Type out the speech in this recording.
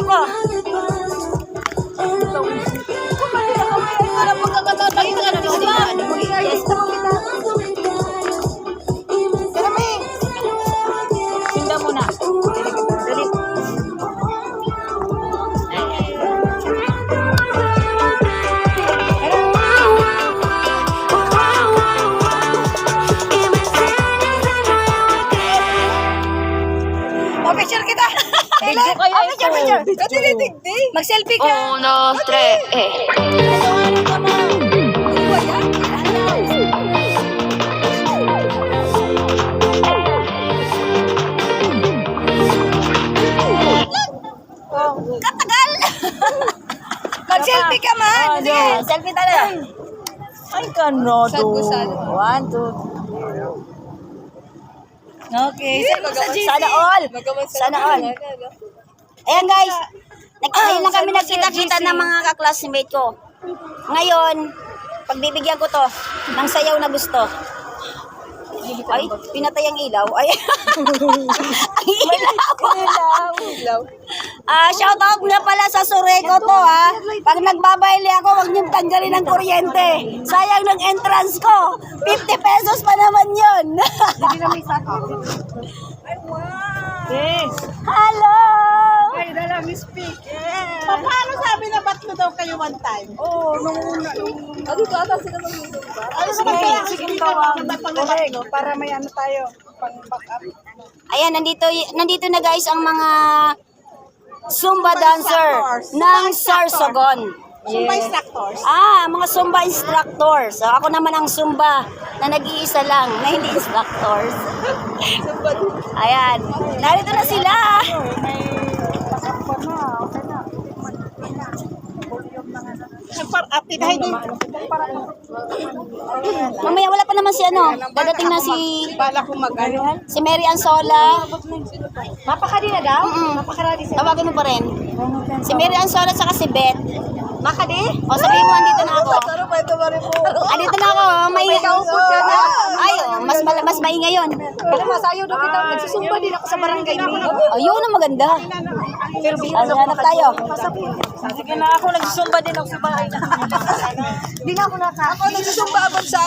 selfie ko. Video kaya picture, ito. picture. Video. Ito titigdi. Mag-selfie ka. Uno, tres, eh. Katagal. Mag-selfie ka man. Ah, Sige. no. Selfie tayo. Ay. Sad-gusal. One, two, Okay. Selfie sa GC. Sana all. Sana all. Ayan guys. Nag ngayon lang kami nagkita-kita ng mga kaklasmate ko. Ngayon, pagbibigyan ko to ng sayaw na gusto. Ay, pinatay ang ilaw. Ay, ang ilaw. Ilaw. Ah, shout out nga pala sa Sureko to ha. Pag nagbabayle ako, wag niyong tanggalin ang kuryente. Sayang ng entrance ko. 50 pesos pa 'yon. Yes. Hello. Ay, dala, Miss Pig. Paano sabi na ba't mo daw kayo one time? Oo, oh, nung una. Ano ba? Ata sila mag-usap ba? Ano sa mga sige tawag no? Para may ano tayo, pang back up. Ayan, nandito nandito na guys ang mga Zumba dancer ng Sorsogon. Zumba instructors. Ah, mga Zumba instructors. So, ako naman ang Zumba na nag-iisa lang, na hindi instructors. Ayan, narito na sila. Din. Mamaya wala pa naman si ano, dadating na si Bala ko mag-ano. si Mary Ansola. Mapakadi na daw? Mm-mm. Mapakaradi siya. Tawagin mo pa rin. Si Mary Ansola at si Beth. Makadi? O sabihin mo, andito na ako. Pero pa ito ba rin po? Andito na ako. May kaupot ka na. Ay, oh, mas mas maingay yun. Pero masayo daw kita. Nagsusumba din ako sa barangay ni. Ayun ang maganda. Ano hanap tayo? Sige na ako, nagsusumba din ako sa bahay. Hindi na ako naka. Ako nagsusumba abang sa